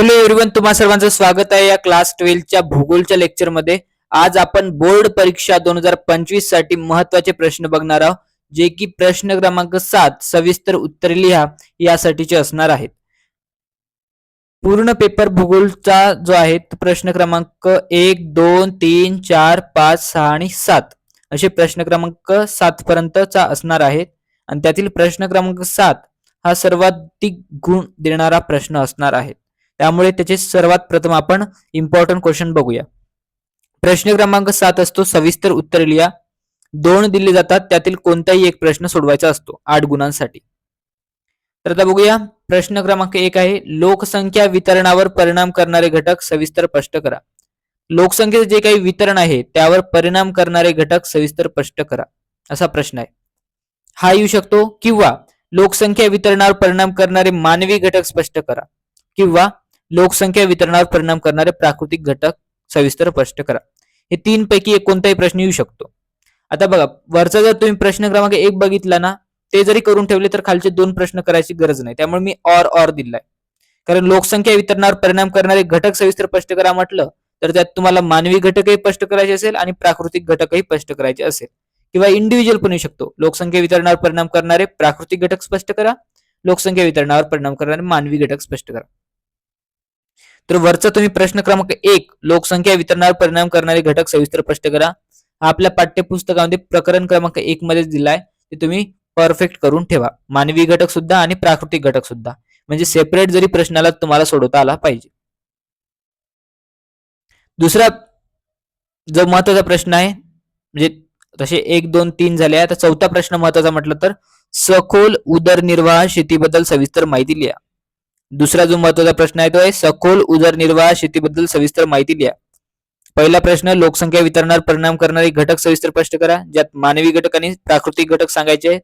Hello everyone तुम्हा सर्वांचं स्वागत आहे या क्लास ट्वेल्थच्या भूगोलच्या लेक्चरमध्ये आज आपण बोर्ड परीक्षा दोन हजार पंचवीससाठी महत्त्वाचे प्रश्न बघणार आहोत जे की प्रश्न क्रमांक सात सविस्तर उत्तरे लिहा यासाठीचे असणार आहेत. पूर्ण पेपर भूगोलचा जो आहे तो प्रश्न क्रमांक एक दोन तीन चार पाच सहा आणि सात. असे प्रश्न क्रमांक सात पर्यंतचा असणार आहेत. आणि त्यातील प्रश्न क्रमांक सात हा सर्वाधिक गुण देणारा प्रश्न असणार आहे. त्यामुळे त्याचे सर्वात प्रथम आपण इम्पॉर्टंट क्वेश्चन बघूया. प्रश्न क्रमांक सात असतो सविस्तर उत्तर लिहा. दोन दिले जातात त्यातील कोणताही एक प्रश्न सोडवायचा असतो आठ गुणांसाठी. तर आता बघूया प्रश्न क्रमांक एक आहे लोकसंख्या वितरणावर परिणाम करणारे घटक सविस्तर स्पष्ट करा. लोकसंख्येचे जे काही वितरण आहे त्यावर परिणाम करणारे घटक सविस्तर स्पष्ट करा. असा प्रश्न आहे. हा येऊ शकतो किंवा लोकसंख्या वितरणावर परिणाम करणारे मानवी घटक स्पष्ट करा. किंवा लोकसंख्या वितरणावर परिणाम करणारे प्राकृतिक घटक सविस्तर स्पष्ट करा. हे तीन पैकी एक कोणताही प्रश्न येऊ शकतो. आता बघा वरचा जर तुम्ही प्रश्न क्रमांक एक बघितला ना ते जरी करून ठेवले तर खालचे दोन प्रश्न करायची गरज नाही. त्यामुळे मी ऑर ऑर दिलाय. कारण लोकसंख्या वितरणावर परिणाम करणारे घटक सविस्तर स्पष्ट करा म्हटलं तर त्यात तुम्हाला मानवी घटकही स्पष्ट करायचे असेल आणि प्राकृतिक घटकही स्पष्ट करायचे असेल. किंवा इंडिव्हिज्युअल पण येऊ शकतो. लोकसंख्या वितरणावर परिणाम करणारे प्राकृतिक घटक स्पष्ट करा लोकसंख्या वितरणावर परिणाम करणारे मानवी घटक स्पष्ट करा. तर वरचा तुम्ही प्रश्न क्रमांक एक लोकसंख्या वितरणावर परिणाम करणारे घटक सविस्तर स्पष्ट करा. हा आपल्या पाठ्यपुस्तकामध्ये प्रकरण क्रमांक एक मध्ये दिलाय. ते तुम्ही परफेक्ट करून ठेवा. मानवी घटक सुद्धा आणि प्राकृतिक घटक सुद्धा. म्हणजे सेपरेट जरी प्रश्नाला तुम्हाला सोडवता आला पाहिजे. दुसरा जो महत्त्वाचा प्रश्न आहे म्हणजे तसे एक दोन तीन झाले आता चौथा प्रश्न महत्त्वाचा म्हटलं तर सखोल उदरनिर्वाह शेतीबद्दल सविस्तर माहिती लिहा. दुसरा जो महत्त्वाचा प्रश्न आहे तो आहे सखोल उदरनिर्वाह शेतीबद्दल सविस्तर माहिती लिहा पहिला प्रश्न लोकसंख्या वितरणावर परिणाम करणारे घटक सविस्तर स्पष्ट करा ज्यात मानवी घटक आणि प्राकृतिक घटक सांगायचे आहेत.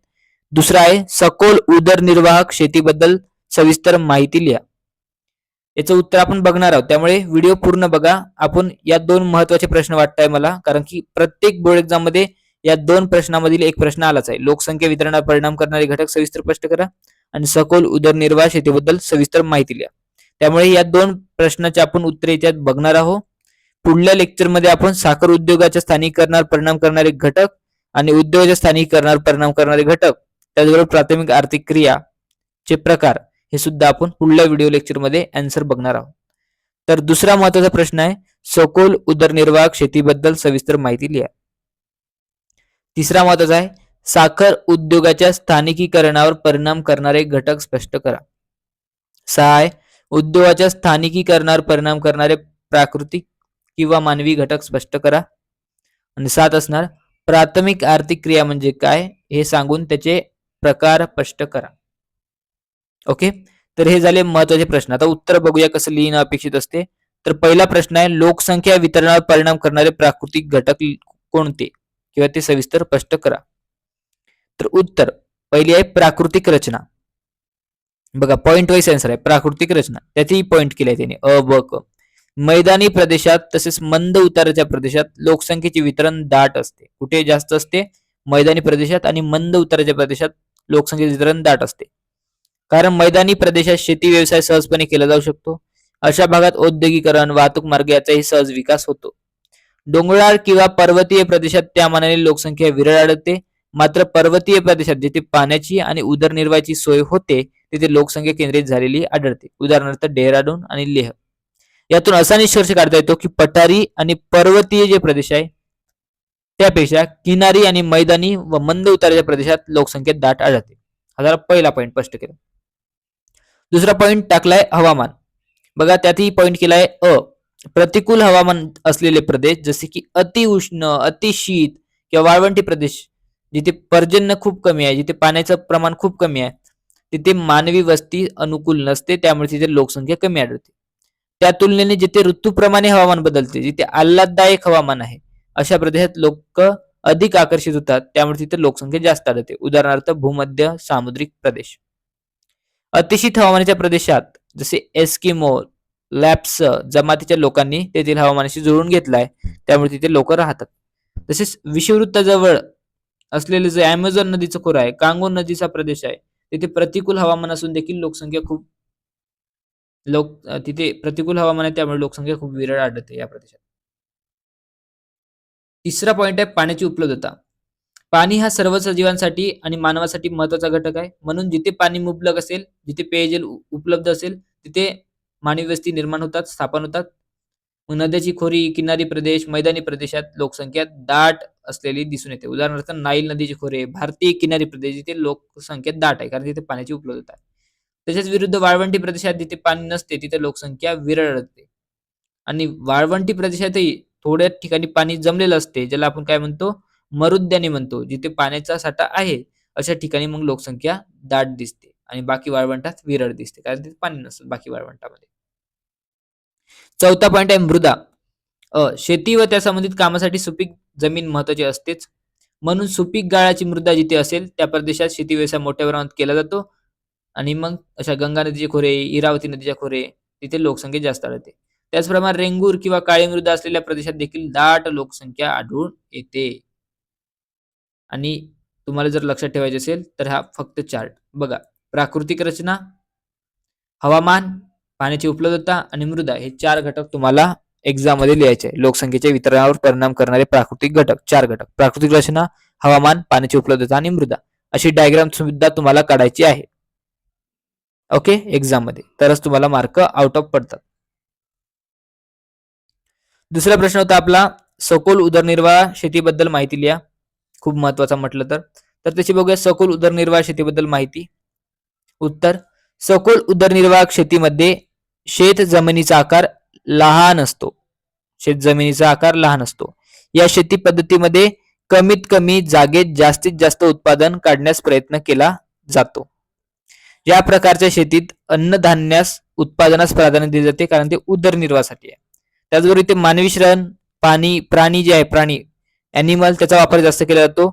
दुसरा आहे सखोल उदरनिर्वाहक शेतीबद्दल सविस्तर माहिती लिहा. याचं उत्तर आपण बघणार आहोत. त्यामुळे व्हिडिओ पूर्ण बघा. आपण या दोन महत्त्वाचे प्रश्न वाटताय मला कारण की प्रत्येक बोर्ड एक्झाममध्ये या दोन प्रश्नामधील एक प्रश्न आलाच आहे. लोकसंख्या वितरणावर परिणाम करणारे घटक सविस्तर स्पष्ट करा. आणि सखोल उदरनिर्वाह शेतीबद्दल सविस्तर माहिती लिहा. त्यामुळे या दोन प्रश्नाचे आपण उत्तरे याच्यात बघणार आहोत. पुढल्या लेक्चरमध्ये आपण साखर उद्योगाच्या स्थानिकरणावर परिणाम करणारे घटक आणि उद्योगाच्या स्थानिकरणावर परिणाम करणारे घटक त्याचबरोबर प्राथमिक आर्थिक क्रिया चे प्रकार हे सुद्धा आपण पुढल्या व्हिडिओ लेक्चरमध्ये अँसर बघणार आहोत. तर दुसरा महत्त्वाचा प्रश्न आहे सखोल उदरनिर्वाह शेतीबद्दल सविस्तर माहिती लिहा. तिसरा महत्त्वाचा आहे साखर उद्योगाच्या स्थानिकीकरणावर परिणाम करणारे घटक स्पष्ट करा. सहा उद्योगाच्या स्थानिकीकरणावर परिणाम करणारे प्राकृतिक किंवा मानवी घटक स्पष्ट करा. आणि सात असणार प्राथमिक आर्थिक क्रिया म्हणजे काय हे सांगून त्याचे प्रकार स्पष्ट करा. ओके? तर हे झाले महत्त्वाचे प्रश्न. आता उत्तर बघूया कसं लिहिणं अपेक्षित असते. तर पहिला प्रश्न आहे लोकसंख्या वितरणावर परिणाम करणारे प्राकृतिक घटक कोणते? किंवा ते सविस्तर स्पष्ट करा. तर उत्तर. पहिली आहे प्राकृतिक रचना. बघा पॉइंट वाईज आन्सर आहे. प्राकृतिक रचना. त्यातही पॉइंट केले त्याने. अ ब क. मैदानी प्रदेशात तसेच मंद उताराच्या प्रदेशात लोकसंख्येचे वितरण दाट असते. कुठे जास्त असते? मैदानी प्रदेशात आणि मंद उताराच्या प्रदेशात लोकसंख्येचे वितरण दाट असते. कारण मैदानी प्रदेशात शेती व्यवसाय सहजपणे केला जाऊ शकतो. अशा भागात औद्योगिकरण वाहतूक मार्ग याचाही सहज विकास होतो. डोंगराळ किंवा पर्वतीय प्रदेशात त्या मानाने लोकसंख्या विरळ आढळते. मात्र पर्वतीय प्रदेशात जिथे पाण्याची आणि उदरनिर्वाहाची सोय होते तिथे लोकसंख्या केंद्रित झालेली आढळते. उदाहरणार्थ डेहराडून आणि लेह. यातून असा निष्कर्ष काढता येतो की पठारी आणि पर्वतीय जे प्रदेश आहे त्यापेक्षा किनारी आणि मैदानी व मंद उताराच्या प्रदेशात लोकसंख्या दाट आढळते. हा जरा पहिला पॉईंट स्पष्ट केला. दुसरा पॉईंट टाकलाय हवामान. बघा त्यातही पॉईंट केलाय अ. प्रतिकूल हवामान असलेले प्रदेश जसे की अति उष्ण अति शीत किंवा वाळवंटी प्रदेश जिथे पर्जन्य खूप कमी आहे जिथे पाण्याचं प्रमाण खूप कमी आहे तिथे मानवी वस्ती अनुकूल नसते त्यामुळे तिथे लोकसंख्या कमी आढळते. त्या तुलनेने जिथे ऋतूप्रमाणे हवामान बदलते जिथे आल्हाददायक हवामान आहे अशा प्रदेशात लोक अधिक आकर्षित होतात त्यामुळे तिथे लोकसंख्या जास्त आढळते. उदाहरणार्थ भूमध्य सामुद्रिक प्रदेश. अतिशीत हवामानाच्या प्रदेशात जसे एस्किमो लॅप्स जमातीच्या लोकांनी तेथील हवामानाशी जुळून घेतलाय त्यामुळे तिथे लोक राहतात. तसेच विषुवृत्ताजवळ असलेले जे अमेझॉन नदीचं खोरं आहे कांगो नदीचा प्रदेश आहे तिथे प्रतिकूल हवामान असून देखील लोकसंख्या खूप लोक तिथे प्रतिकूल हवामान आहे त्यामुळे लोकसंख्या खूप विरळ आढळते या प्रदेशात. तिसरा पॉइंट आहे पाण्याची उपलब्धता. पाणी हा सर्व सजीवांसाठी आणि मानवासाठी महत्त्वाचा घटक आहे. म्हणून जिथे पाणी मुबलक असेल जिथे पेयजल उपलब्ध असेल तिथे मानवी वस्ती निर्माण होतात स्थापन होतात नद्याची खोरी किनारी प्रदेश मैदानी प्रदेशात लोकसंख्या दाट असलेली दिसून येते. उदाहरणार्थ नाईल नदीची खोरे भारतीय किनारी प्रदेश जिथे लोकसंख्या दाट आहे कारण तिथे पाण्याची उपलब्धता आहे. तसेच विरुद्ध वाळवंटी प्रदेशात जिथे पाणी नसते तिथे लोकसंख्या विरळ असते आणि वाळवंटी प्रदेशातही थोड्या ठिकाणी पाणी जमलेलं असते ज्याला आपण काय म्हणतो? मरुद्याने म्हणतो जिथे पाण्याचा साठा आहे अशा ठिकाणी मग लोकसंख्या दाट दिसते आणि बाकी वाळवंटात विरळ दिसते कारण तिथे पाणी नसतं बाकी वाळवंटामध्ये. चौथा पॉइंट आहे मृदा. अ शेती व त्या संबंधित कामासाठी सुपीक जमीन महत्वाची असतेच. म्हणून सुपीक गाळाची मृदा जिथे असेल त्या प्रदेशात शेती व्यवसाय मोठ्या प्रमाणात केला जातो. आणि मग अशा गंगा नदीचे खोरे इरावती नदीच्या खोरे तिथे लोकसंख्या जास्त आढळते त्याचप्रमाणे रेंगूर किंवा काळी मृदा असलेल्या प्रदेशात देखील दाट लोकसंख्या आढळून येते. आणि तुम्हाला जर लक्षात ठेवायचे असेल तर हा फक्त चार्ट बघा प्राकृतिक रचना हवामान पाण्याची उपलब्धता आणि मृदा हे चार घटक तुम्हाला एक्झाममध्ये लिहायचे लोकसंख्येच्या वितरणावर परिणाम करणारे प्राकृतिक घटक चार घटक. प्राकृतिक रचना हवामान पाण्याची उपलब्धता आणि मृदा. अशी डायग्राम सुद्धा तुम्हाला काढायची आहे. ओके एक्झाममध्ये. तरच तुम्हाला मार्क आउट ऑफ पडतात. दुसरा प्रश्न होता आपला सखोल उदरनिर्वाह शेतीबद्दल माहिती लिहा. खूप महत्त्वाचा म्हटलं तर. तर त्याची बघूया सखोल उदरनिर्वाह शेतीबद्दल माहिती. उत्तर सखोल उदरनिर्वाह शेतीमध्ये शेत जमिनीचा आकार लहान असतो. शेत जमिनीचा आकार लहान असतो. या शेती पद्धतीमध्ये कमीत कमी जागेत जास्तीत जास्त उत्पादन काढण्यास प्रयत्न केला जातो. या प्रकारच्या शेतीत अन्नधान्यास उत्पादनास प्राधान्य दिले जाते कारण ते उदरनिर्वाहासाठी आहे. त्याचबरोबर इथे मानवी श्रम पाणी प्राणी जे आहे प्राणी अॅनिमल त्याचा वापर जास्त केला जातो.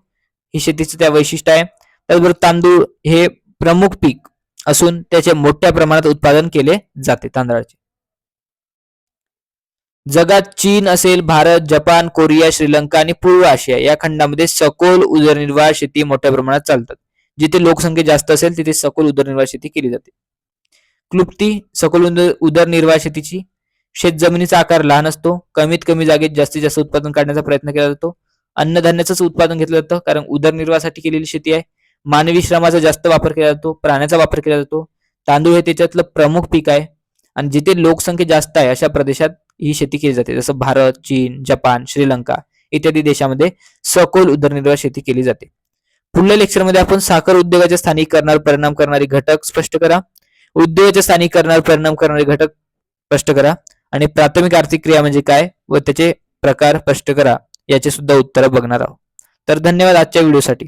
ही शेतीचं त्या वैशिष्ट्य आहे. त्याचबरोबर तांदूळ हे प्रमुख पीक असून त्याचे मोठ्या प्रमाणात उत्पादन केले जाते तांदळाचे. जगात चीन असेल भारत जपान कोरिया श्रीलंका आणि पूर्व आशिया या खंडामध्ये सखोल उदरनिर्वाह शेती मोठ्या प्रमाणात चालतात. जिथे लोकसंख्या जास्त असेल तिथे सखोल उदरनिर्वाह शेती केली जाते. क्लुप्ती सखोल उदरनिर्वाह शेतीची शेत जमिनीचा आकार लहान असतो कमीत कमी जागेत जास्तीत जास्त उत्पादन काढण्याचा प्रयत्न केला जातो. अन्नधान्याचंच उत्पादन घेतलं जातं कारण उदरनिर्वाहासाठी केलेली शेती आहे. मानवी श्रमाचा जास्त वापर केला जातो प्राण्याचा वापर केला जातो. तांदूळ हे त्याच्यातलं प्रमुख पीक आहे. आणि जिथे लोकसंख्या जास्त आहे अशा प्रदेशात ही शेती केली जाते. जसं भारत चीन जपान श्रीलंका इत्यादी देशामध्ये सखोल उदरनिर्वाह शेती केली जाते. पुढल्या लेक्चरमध्ये आपण साखर उद्योगाच्या स्थानिकीकरणावर परिणाम करणारे घटक स्पष्ट करा. उद्योगाच्या स्थानिकीकरणावर परिणाम करणारे घटक स्पष्ट करा. आणि प्राथमिक आर्थिक क्रिया म्हणजे काय व त्याचे प्रकार स्पष्ट करा. याचे सुद्धा उत्तर बघणार आहोत. तर धन्यवाद आजच्या व्हिडिओसाठी.